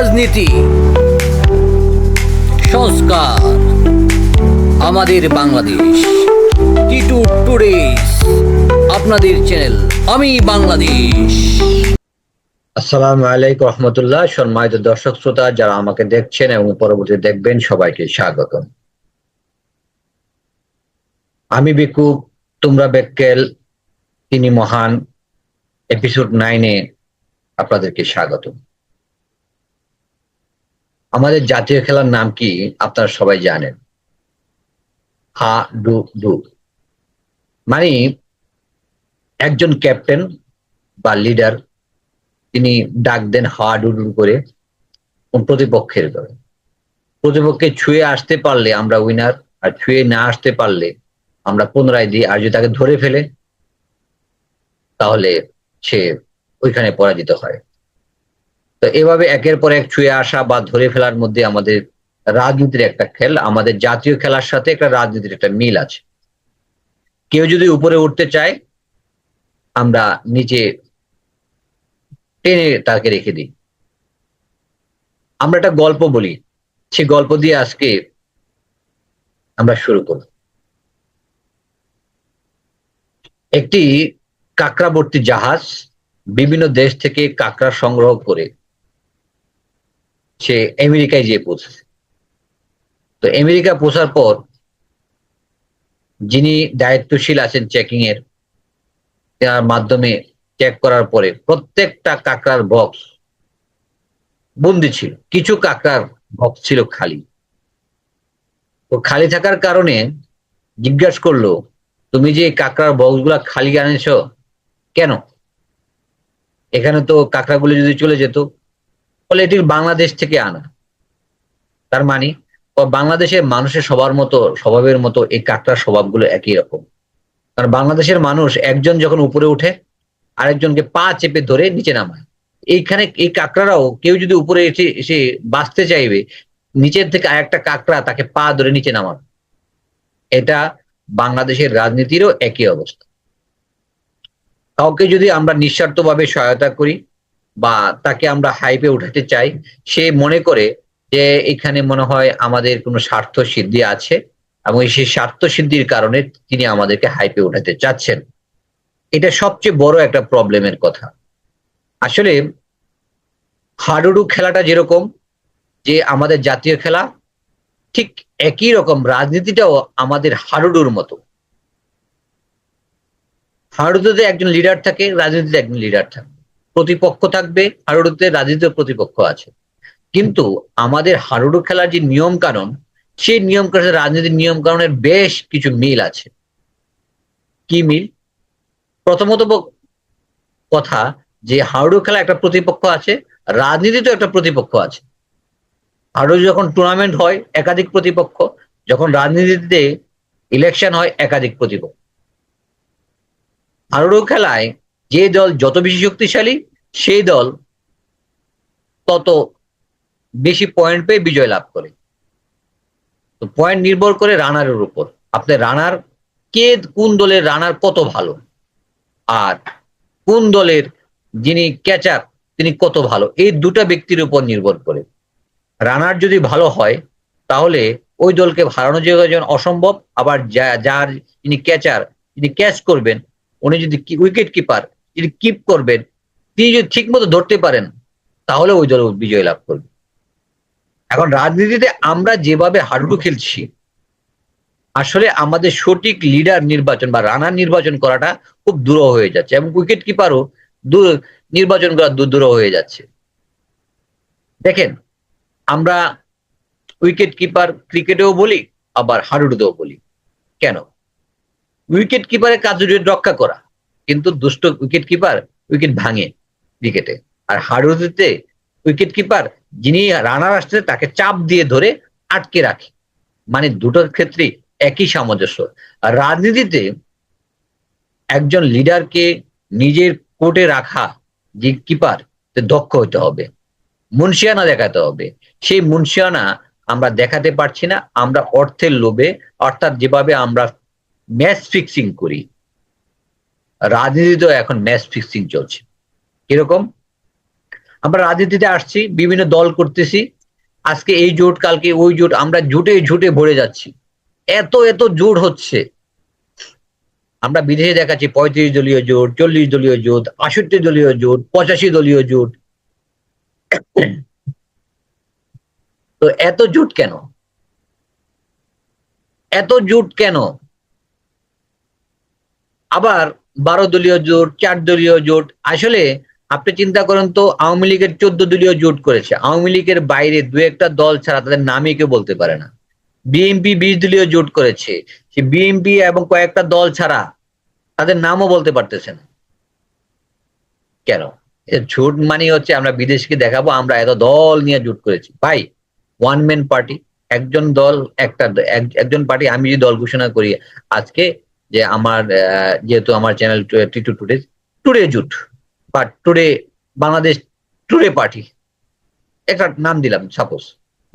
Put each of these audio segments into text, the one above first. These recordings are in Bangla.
রাজনীতি, সংস্কার, আমাদের বাংলাদেশ। টিটু টুডেস আপনাদের চ্যানেল আমি বাংলাদেশ। আসসালামু আলাইকুম রহমতুল্লাহ। সম্মানিত দর্শক শ্রোতা, যারা আমাকে দেখছেন এবং পরবর্তী দেখবেন, সবাইকে স্বাগত আমি বিকু তোমরা বেক্কেল তিনি মহান এপিসোড নাইনে আপনাদেরকে স্বাগত আমাদের জাতীয় খেলার নাম কি আপনারা সবাই জানেন? হা, ডু ডু। মানে একজন ক্যাপ্টেন বা লিডার, তিনি ডাক দেন হাডুডু করে প্রতিপক্ষের দলে। প্রতিপক্ষে ছুঁয়ে আসতে পারলে আমরা উইনার আর ছুঁয়ে না আসতে পারলে আমরা পুনরায় দিই আর যদি তাকে ধরে ফেলে, তাহলে সে ওইখানে পরাজিত হয়। তো এভাবে একের পর এক ছুঁয়ে আসা বা ধরে ফেলার মধ্যে আমাদের রাজনীতির একটা খেল, আমাদের জাতীয় খেলার সাথে একটা রাজনীতির একটা মিল আছে। কেউ যদি উপরে উঠতে চায়, আমরা নিচে টেনে তাকে রেখে দিই। আমরা একটা গল্প বলি সে গল্প দিয়ে আজকে আমরা শুরু করব। একটি কাঁকড়াবর্তী জাহাজ বিভিন্ন দেশ থেকে কাঁকড়া সংগ্রহ করে সে আমেরিকায় যেয়ে পৌঁছেছে। তো আমেরিকা পৌঁছার পর যিনি দায়িত্বশীল আছেন চেকিং এর, তার মাধ্যমে চেক করার পরে প্রত্যেকটা কাঁকড়ার বক্স বন্দি ছিল। কিছু কাঁকড়ার বক্স ছিল খালি। তো খালি থাকার কারণে জিজ্ঞাসা করল, তুমি যে কাঁকড়ার বক্সগুলা খালি আনেছ, কেন? এখানে তো কাঁকড়াগুলো যদি চলে যেত বলে এটি বাংলাদেশ থেকে আনা। তার মানে বাংলাদেশের মানুষের সবার মতো, স্বভাবের মতো এই কাঁকড়ার স্বভাবগুলো একই রকম। কারণ বাংলাদেশের মানুষ একজন যখন উপরে উঠে, আরেকজনকে পা চেপে ধরে নিচে নামায়। এইখানে এই কাঁকড়ারাও কেউ যদি উপরে এসে এসে বাঁচতে চাইবে, নিচের থেকে আরেকটা কাঁকড়া তাকে পা ধরে নিচে নামাবে। এটা বাংলাদেশের রাজনীতিরও একই অবস্থা। কাউকে যদি আমরা নিঃস্বার্থভাবে সহায়তা করি বা তাকে আমরা হাইপে উঠাতে চাই, সে মনে করে যে এখানে মনে হয় আমাদের কোনো স্বার্থ সিদ্ধি আছে এবং সেই স্বার্থ সিদ্ধির কারণে তিনি আমাদেরকে হাইপে উঠাতে চাচ্ছেন। এটা সবচেয়ে বড় একটা প্রবলেমের কথা। আসলে হাডুডু খেলাটা যেরকম, যে আমাদের জাতীয় খেলা, ঠিক একই রকম রাজনীতিটাও আমাদের হাডুডুর মতো। হাডুডুতে একজন লিডার থাকে, রাজনীতিতে একজন লিডার থাকে। প্রতিপক্ষ থাকবে হাডুডুতে রাজনীতিতে প্রতিপক্ষ আছে। কিন্তু আমাদের হাডুডু খেলার যে নিয়ম কানুন সেই নিয়ম কানুন রাজনীতির নিয়ম কানুনের বেশ কিছু মিল আছে। কি মিল? প্রথমত কথা যে হাউডু খেলা একটা প্রতিপক্ষ আছে, রাজনীতিতেও একটা প্রতিপক্ষ আছে। হাউডু যখন টুর্নামেন্ট হয়, একাধিক প্রতিপক্ষ, যখন রাজনীতিতে ইলেকশন হয়, একাধিক প্রতিপক্ষ। হাউডু খেলায় যে দল যত বেশি শক্তিশালী সেই দল তত বেশি পয়েন্ট পেয়ে বিজয় লাভ করে। তো পয়েন্ট নির্ভর করে রানারের উপর। আপনার রানার কে, কোন দলের রানার কত ভালো? আর কোন দলের যিনি ক্যাচার তিনি কত ভালো? এই দুটা ব্যক্তির উপর নির্ভর করে। রানার যদি ভালো হয়, তাহলে ওই দলকে হারানো যেন অসম্ভব, আবার যার যিনি ক্যাচার যিনি ক্যাচ করবেন, উনি যদি উইকেট কিপার যিনি কিপ করবেন তিনি যদি ঠিক মতো ধরতে পারেন, তাহলে ওই দল বিজয় লাভ করবে। এখন রাজনীতিতে আমরা যেভাবে হাডুডু খেলছি, আসলে আমাদের সঠিক লিডার নির্বাচন বা রানার নির্বাচন করাটা খুব দূর হয়ে যাচ্ছে এবং উইকেট কিপারও দূর, নির্বাচন করা দূর হয়ে যাচ্ছে। দেখেন, আমরা উইকেট কিপার ক্রিকেটেও বলি, আবার হাডুডুতেও বলি। কেন? উইকেট কিপারের কাজ রক্ষা করা, কিন্তু দুষ্ট উইকেট কিপার উইকেট ভাঙে। ক্রিকেটে আর হাডুডুতে উইকেট কিপার যিনি রানার আসছে, তাকে চাপ দিয়ে ধরে আটকে রাখে। মানে দুটোর ক্ষেত্রে একই সামঞ্জস্য। আর রাজনীতিতে একজন লিডারকে নিজের কোর্টে রাখা যে কিপার দক্ষ হতে হবে, মুন্সিয়ানা দেখাতে হবে। সেই মুন্সিয়ানা আমরা দেখাতে পারছি না, আমরা অর্থের লোভে, অর্থাৎ যেভাবে আমরা ম্যাচ ফিক্সিং করি। রাজনীতিতেও এখন ম্যাচ ফিক্সিং চলছে। কীরকম আমরা রাজনীতিতে আসছি, বিভিন্ন দল করতেছি। আজকে এই জোট, কালকে ওই জোট, আমরা জুটে ঝুটে ভরে যাচ্ছি। এত এত জোট হচ্ছে। আমরা বিদেশে দেখাচ্ছি, পঁয়ত্রিশ দলীয় জোট, চল্লিশ দলীয় জোট, আষট্টি দলীয় জোট, পঁচাশি দলীয় জোট। তো এত জোট কেন? এত জোট কেন? আবার বারো দলীয় জোট, চার দলীয় জোট, আসলে আপনি চিন্তা করেন তো, আওয়ামী লীগের চোদ্দ দলীয় জোট করেছে। আওয়ামী লীগের বাইরে দু একটা দল ছাড়া তাদের নামই কেউ বলতে পারে না। বিএনপি বিশ দলীয় জোট করেছে। সে বিএনপি এবং কয়েকটা দল ছাড়া তাদের নামও বলতে পারতেছে না। কেন? জোট মানে হচ্ছে আমরা বিদেশকে দেখাবো, আমরা এত দল নিয়ে জোট করেছি। ভাই ওয়ান ম্যান পার্টি একজন দল, একটা একজন পার্টি আমি যদি দল ঘোষণা করি আজকে যে আমার যেহেতু আমার চ্যানেল টুডে টুডে জুট। বা টুডে বাংলাদেশ টুডে পার্টি একটা নাম দিলাম suppose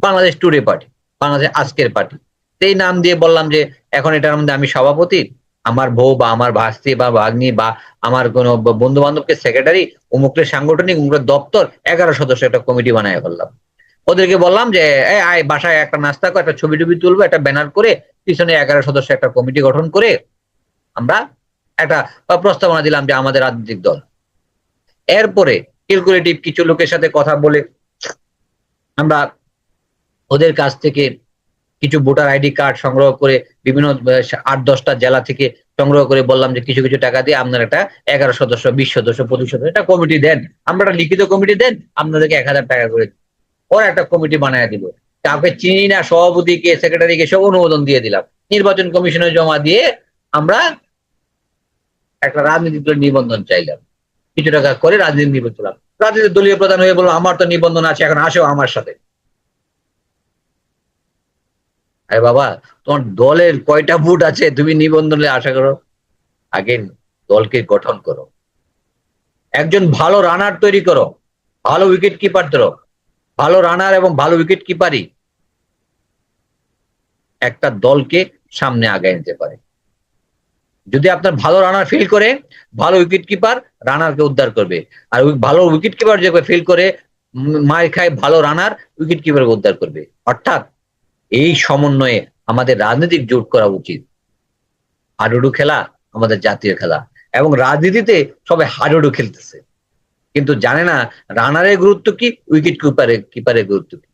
Bangladesh today party Bangladesh আজকের পার্টি এই নাম দিয়ে বললাম যে, এখন এটার মধ্যে আমি সভাপতি, আমার বউ বা আমার ভাস্তি বা ভাগ্নি বা আমার কোনো বন্ধু বান্ধবকে সেক্রেটারি অমুকের সাংগঠনিক, অমুকের দপ্তর, এগারো সদস্য একটা কমিটি বানায় ফেললাম। ওদেরকে বললাম যে আয়, বাসায় একটা নাস্তা করে, একটা ছবি টবি তুলবো, একটা ব্যানার করে, পিছনে এগারো সদস্য একটা কমিটি গঠন করে আমরা একটা প্রস্তাবনা দিলাম যে, আমাদের রাজনৈতিক দল। এরপরে ক্যালকুলেটিভ কিছু লোকের সাথে কথা বলে আমরা ওদের কাছ থেকে কিছু ভোটার আইডি কার্ড সংগ্রহ করে বিভিন্ন আট, দশটা জেলা থেকে সংগ্রহ করে বললাম যে কিছু কিছু টাকা দিয়ে আপনার একটা এগারো সদস্য, বিশ সদস্য, পঁচিশ সদস্য একটা কমিটি দেন। আমরা একটা লিখিত কমিটি দেন, আপনাদেরকে এক হাজার টাকা করে। ওরা একটা কমিটি বানায় দিব কাউকে চিনি না, সভাপতিকে সেক্রেটারিকে সব অনুমোদন দিয়ে দিলাম। নির্বাচন কমিশনে জমা দিয়ে আমরা একটা রাজনীতি নিবন্ধন চাইলাম। কিছু টাকা করে রাজনীতি নিবন্ধন করলাম। রাজনীতি দলীয় প্রধান হয়ে বলল আমার তো নিবন্ধন আছে, এখন আসো আমার সাথে। আরে বাবা, তোমার দলের কয়টা বুট আছে তুমি নিবন্ধনে আশা করো? আগে দলকে গঠন করো। একজন ভালো রানার তৈরি করো, ভালো উইকেট কিপার ধরো, ভালো রানার এবং ভালো উইকেট কিপারই একটা দলকে সামনে আগায় নিতে পারে। যদি আপনার ভালো রানার ফিল করে, ভালো উইকেট কিপার রানারকে উদ্ধার করবে। আর ভালো উইকেট কিপার যে ফিল করে মায়ের খায় ভালো রানার উইকেট কিপারকে উদ্ধার করবে। অর্থাৎ এই সমন্বয়ে আমাদের রাজনৈতিক জোট করা উচিত। হাডুডু খেলা আমাদের জাতীয় খেলা। এবং রাজনীতিতে সবাই হাডুডু খেলতেছে। কিন্তু জানে না রানারের গুরুত্ব কি উইকেট কিপারের কিপারের গুরুত্ব কি?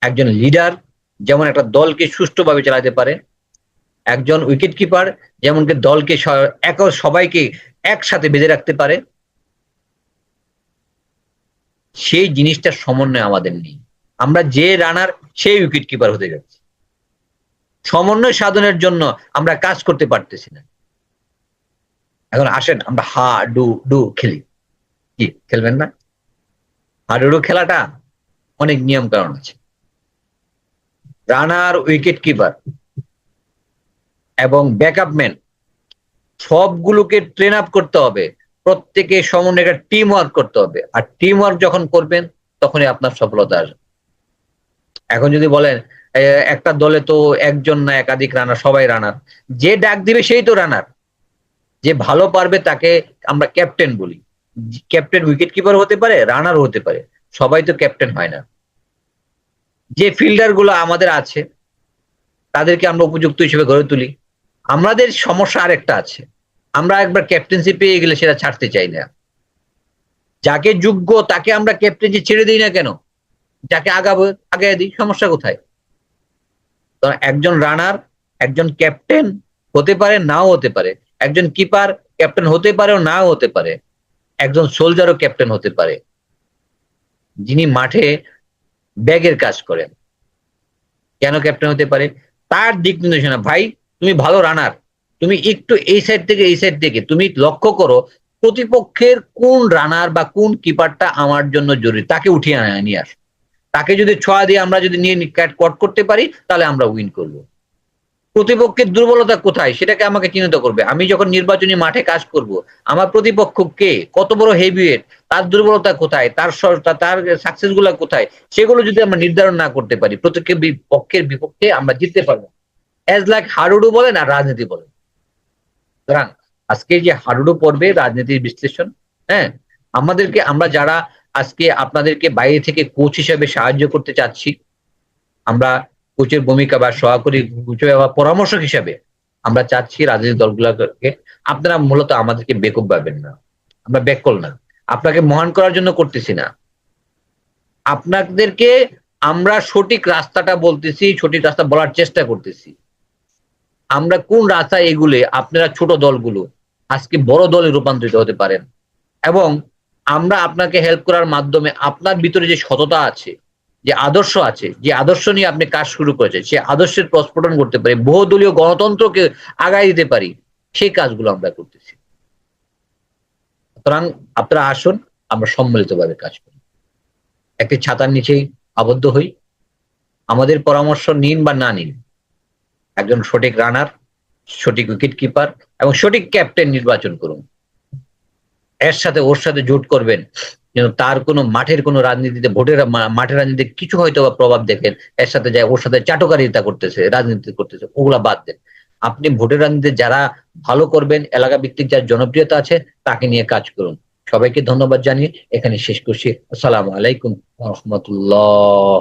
একজন লিডার যেমন একটা দলকে সুষ্ঠুভাবে চালাতে পারে একজন উইকেট কিপার যেমন দলকে সবাইকে একসাথে বেঁধে রাখতে পারে। সেই জিনিসটার সমন্বয় আমাদের নেই। আমরা যে রানার সেই উইকেট কিপার হতে যাচ্ছি। সমন্বয় সাধনের জন্য আমরা কাজ করতে পারতেছি না। এখন আসেন, আমরা হা ডু ডু খেলি। কি, খেলবেন না? হাডুডু খেলাটা অনেক নিয়ম কারণ আছে। রানার উইকেট কিপার এবং ব্যাকআপ ম্যান। সবগুলোকে ট্রেন আপ করতে হবে। প্রত্যেকে সমন্বয় একটা টিম ওয়ার্ক করতে হবে। আর টিম ওয়ার্ক যখন করবেন, তখনই আপনার সফলতা আসবে। এখন যদি বলেন একটা দলে তো একজন না একাধিক রানার সবাই রানার যে ডাক দিবে সেই তো রানার যে ভালো পারবে তাকে আমরা ক্যাপ্টেন বলি। ক্যাপ্টেন উইকেট কিপার হতে পারে রানার হতে পারে। সবাই তো ক্যাপ্টেন হয় না। যে ফিল্ডারগুলো আমাদের আছে, তাদেরকে আমরা উপযুক্ত হিসেবে গড়ে তুলি। আমাদের সমস্যা আরেকটা আছে। আমরা একবার ক্যাপ্টেন্সি পেয়ে গেলে সেটা ছাড়তে চাই না। যাকে যোগ্য তাকে আমরা ক্যাপ্টেন্সি ছেড়ে দিই না কেন? যাকে আগাবো আগে দিই, সমস্যা কোথায়? একজন রানার একজন ক্যাপ্টেন হতে পারে, নাও হতে পারে। একজন কিপার ক্যাপ্টেন হতে পারে নাও হতে পারে। একজন সোলজারও ক্যাপ্টেন হতে পারে। যিনি মাঠে ব্যাগের কাজ করেন। কেন ক্যাপ্টেন হতে পারে? তার দিক নির্দেশনা, ভাই তুমি ভালো রানার তুমি একটু এই সাইড থেকে এই সাইড থেকে, তুমি লক্ষ্য করো প্রতিপক্ষের কোন রানার বা কোন কিপারটা আমার জন্য জরুরি, তাকে উঠিয়ে আনা- নিয়ে আস। তাকে যদি ছোঁয়া দিয়ে আমরা যদি নিয়ে কট করতে পারি, তাহলে আমরা উইন করব। প্রতিপক্ষের দুর্বলতা কোথায়? সেটাকে আমাকে চিহ্নিত করবে। আমি যখন নির্বাচনী মাঠে কাজ করব, আমার প্রতিপক্ষ কে? কত বড় হেভিওয়েট তার দুর্বলতা কোথায়? তার তার সাকসেসগুলা কোথায়? সেগুলো যদি আমরা নির্ধারণ না করতে পারি প্রত্যেকের পক্ষের বিপক্ষে আমরা জিততে পারব অ্যাজ লাইক হাডুডু বলেন আর রাজনীতি বলেন। সুতরাং আজকে যে হাডুডু পর্বে রাজনীতির বিশ্লেষণ হ্যাঁ আমাদেরকে আমরা যারা আজকে আপনাদেরকে বাইরে থেকে কোচ হিসেবে সাহায্য করতে চাচ্ছি, আমরা কোচের ভূমিকা বা সহকারী বা পরামর্শক হিসাবে আমরা চাচ্ছি রাজনৈতিক দলগুলোকে, আপনারা মূলত আমাদেরকে বেকুব পাবেন না। আমরা ব্যাকল না। আপনাকে মহান করার জন্য করতেছি না। আপনাদেরকে আমরা সঠিক রাস্তাটা বলতেছি, সঠিক রাস্তা বলার চেষ্টা করতেছি। আমরা কোন রাস্তায় এগুলে, আপনারা ছোট দলগুলো, আজকে বড় দলে রূপান্তরিত হতে পারেন। এবং আমরা আপনাকে হেল্প করার মাধ্যমে আপনার ভিতরে যে সততা আছে, যে আদর্শ আছে, যে আদর্শ নিয়ে আপনি কাজ শুরু করেছেন, সে আদর্শের প্রস্ফুটন করতে পারি, বহুদলীয় গণতন্ত্রকে আগায় দিতে পারি, সেই কাজগুলো আমরা করতেছি। সুতরাং আপনারা আসুন, আমরা সম্মিলিতভাবে কাজ করি। একটি ছাতার নিচেই আবদ্ধ হই। আমাদের পরামর্শ নিন বা না নিন। একজন সঠিক রানার সঠিক উইকেট কিপার এবং সঠিক ক্যাপ্টেন নির্বাচন করুন। এর সাথে ওর সাথে জোট করবেন। যেন তার কোনো মাঠের কোনো রাজনীতিতে, ভোটের মাঠের রাজনীতিতে কিছু হয়তো বা প্রভাব দেখেন, এর সাথে যায়, ওর সাথে চাটকারিতা করতেছে, রাজনীতি করতেছে, ওগুলা বাদ দেন। আপনি ভোটের রাজনীতিতে যারা ভালো করবেন, এলাকা ভিত্তিক যার জনপ্রিয়তা আছে, তাকে নিয়ে কাজ করুন। সবাইকে ধন্যবাদ জানিয়ে এখানে শেষ করছি। আসসালামু আলাইকুম রহমতুল্লাহ।